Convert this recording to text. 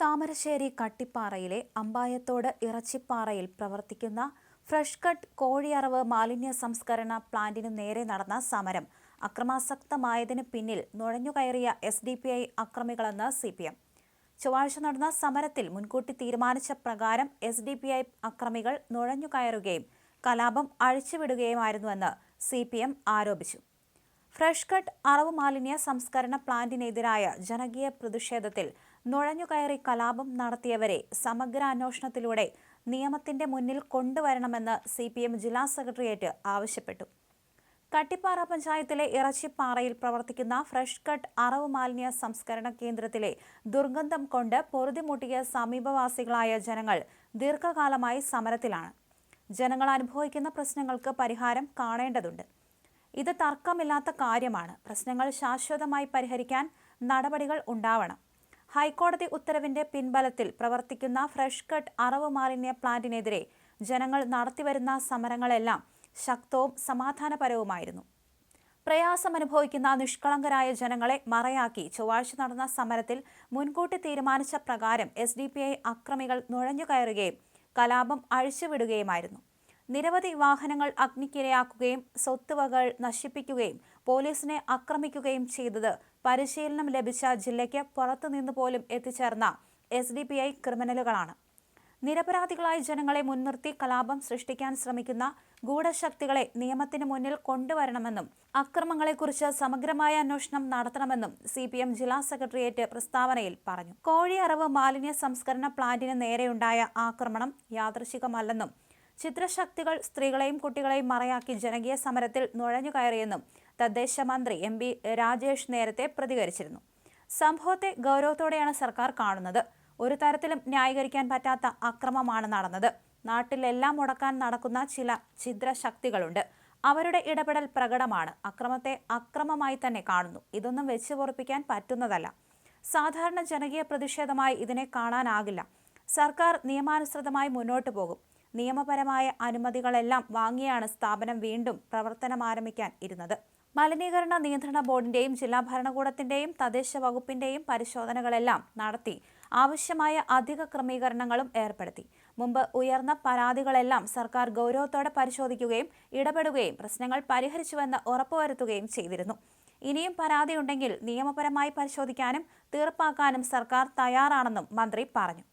താമരശ്ശേരി കട്ടിപ്പാറയിലെ അമ്പായത്തോട് ഇറച്ചിപ്പാറയിൽ പ്രവർത്തിക്കുന്ന fresh cut കോഴിയറവ് മാലിന്യ സംസ്കരണ പ്ലാന്റിനു നേരെ നടന്ന സമരം അക്രമാസക്തമായതിനു പിന്നിൽ നുഴഞ്ഞുകയറിയ എസ് ഡി പി ഐ അക്രമികളെന്ന് സി പി എം. ചൊവ്വാഴ്ച നടന്ന സമരത്തിൽ മുൻകൂട്ടി തീരുമാനിച്ച പ്രകാരം എസ് ഡി പി ഐ അക്രമികൾ നുഴഞ്ഞുകയറുകയും കലാപം അഴിച്ചുവിടുകയുമായിരുന്നുവെന്ന് സി പി എം ആരോപിച്ചു. ഫ്രഷ് കട്ട് അറവ് മാലിന്യ സംസ്കരണ പ്ലാന്റിനെതിരായ ജനകീയ പ്രതിഷേധത്തിൽ നുഴഞ്ഞുകയറി കലാപം നടത്തിയവരെ സമഗ്ര അന്വേഷണത്തിലൂടെ നിയമത്തിന്റെ മുന്നിൽ കൊണ്ടുവരണമെന്ന് സി പി എം ജില്ലാ സെക്രട്ടേറിയറ്റ് ആവശ്യപ്പെട്ടു. കട്ടിപ്പാറ പഞ്ചായത്തിലെ ഇറച്ചിപ്പാറയിൽ പ്രവർത്തിക്കുന്ന ഫ്രഷ് കട്ട് അറവ് മാലിന്യ സംസ്കരണ കേന്ദ്രത്തിലെ ദുർഗന്ധം കൊണ്ട് പൊറുതിമുട്ടിയ സമീപവാസികളായ ജനങ്ങൾ ദീർഘകാലമായി സമരത്തിലാണ്. ജനങ്ങൾ അനുഭവിക്കുന്ന പ്രശ്നങ്ങൾക്ക് പരിഹാരം കാണേണ്ടതുണ്ട്. ഇത് തർക്കമില്ലാത്ത കാര്യമാണ്. പ്രശ്നങ്ങൾ ശാശ്വതമായി പരിഹരിക്കാൻ നടപടികൾ ഉണ്ടാവണം. ഹൈക്കോടതി ഉത്തരവിന്റെ പിൻബലത്തിൽ പ്രവർത്തിക്കുന്ന ഫ്രഷ് കട്ട് അറവ് മാലിന്യ പ്ലാന്റിനെതിരെ ജനങ്ങൾ നടത്തിവരുന്ന സമരങ്ങളെല്ലാം ശക്തവും സമാധാനപരവുമായിരുന്നു. പ്രയാസമനുഭവിക്കുന്ന നിഷ്കളങ്കരായ ജനങ്ങളെ മറയാക്കി ചൊവ്വാഴ്ച നടന്ന സമരത്തിൽ മുൻകൂട്ടി തീരുമാനിച്ച പ്രകാരം എസ് ഡി പി ഐ അക്രമികൾ നുഴഞ്ഞുകയറുകയും കലാപം അഴിച്ചുവിടുകയുമായിരുന്നു. നിരവധി വാഹനങ്ങൾ അഗ്നിക്കിരയാക്കുകയും സ്വത്തുവകൾ നശിപ്പിക്കുകയും പോലീസിനെ ആക്രമിക്കുകയും ചെയ്തത് പരിശീലനം ലഭിച്ച ജില്ലയ്ക്ക് പുറത്തുനിന്ന് പോലും എത്തിച്ചേർന്ന എസ് ഡി പി ഐ ക്രിമിനലുകളാണ്. നിരപരാധികളായ ജനങ്ങളെ മുൻനിർത്തി കലാപം സൃഷ്ടിക്കാൻ ശ്രമിക്കുന്ന ഗൂഢശക്തികളെ നിയമത്തിന് മുന്നിൽ കൊണ്ടുവരണമെന്നും അക്രമങ്ങളെക്കുറിച്ച് സമഗ്രമായ അന്വേഷണം നടത്തണമെന്നും സി പി എം ജില്ലാ സെക്രട്ടേറിയറ്റ് പ്രസ്താവനയിൽ പറഞ്ഞു. കോഴിയറവ് മാലിന്യ സംസ്കരണ പ്ലാന്റിന് നേരെയുണ്ടായ ആക്രമണം യാദൃശികമല്ലെന്നും ചിത്രശക്തികൾ സ്ത്രീകളെയും കുട്ടികളെയും മറയാക്കി ജനകീയ സമരത്തിൽ നുഴഞ്ഞു കയറിയെന്നും തദ്ദേശ മന്ത്രി എം പി രാജേഷ് നേരത്തെ പ്രതികരിച്ചിരുന്നു. സംഭവത്തെ ഗൗരവത്തോടെയാണ് സർക്കാർ കാണുന്നത്. ഒരു തരത്തിലും ന്യായീകരിക്കാൻ പറ്റാത്ത അക്രമമാണ് നടന്നത്. നാട്ടിലെല്ലാം മുടക്കാൻ നടക്കുന്ന ചില ഛിദ്രശക്തികളുണ്ട് അവരുടെ ഇടപെടൽ പ്രകടമാണ്. അക്രമത്തെ അക്രമമായി തന്നെ കാണുന്നു. ഇതൊന്നും വെച്ച് പൊറപ്പിക്കാൻ പറ്റുന്നതല്ല. സാധാരണ ജനകീയ പ്രതിഷേധമായി ഇതിനെ കാണാനാകില്ല. സർക്കാർ നിയമാനുസൃതമായി മുന്നോട്ട് പോകും. നിയമപരമായ അനുമതികളെല്ലാം വാങ്ങിയാണ് സ്ഥാപനം വീണ്ടും പ്രവർത്തനം ആരംഭിക്കാൻ ഇരുന്നത്. മലിനീകരണ നിയന്ത്രണ ബോർഡിന്റെയും ജില്ലാ ഭരണകൂടത്തിന്റെയും തദ്ദേശ വകുപ്പിന്റെയും പരിശോധനകളെല്ലാം നടത്തി ആവശ്യമായ അധിക ക്രമീകരണങ്ങളും ഏർപ്പെടുത്തി. മുമ്പ് ഉയർന്ന പരാതികളെല്ലാം സർക്കാർ ഗൗരവത്തോടെ പരിശോധിക്കുകയും ഇടപെടുകയും പ്രശ്നങ്ങൾ പരിഹരിച്ചുവെന്ന് ഉറപ്പുവരുത്തുകയും ചെയ്തിരുന്നു. ഇനിയും പരാതിയുണ്ടെങ്കിൽ നിയമപരമായി പരിശോധിക്കാനും തീർപ്പാക്കാനും സർക്കാർ തയ്യാറാണെന്നും മന്ത്രി പറഞ്ഞു.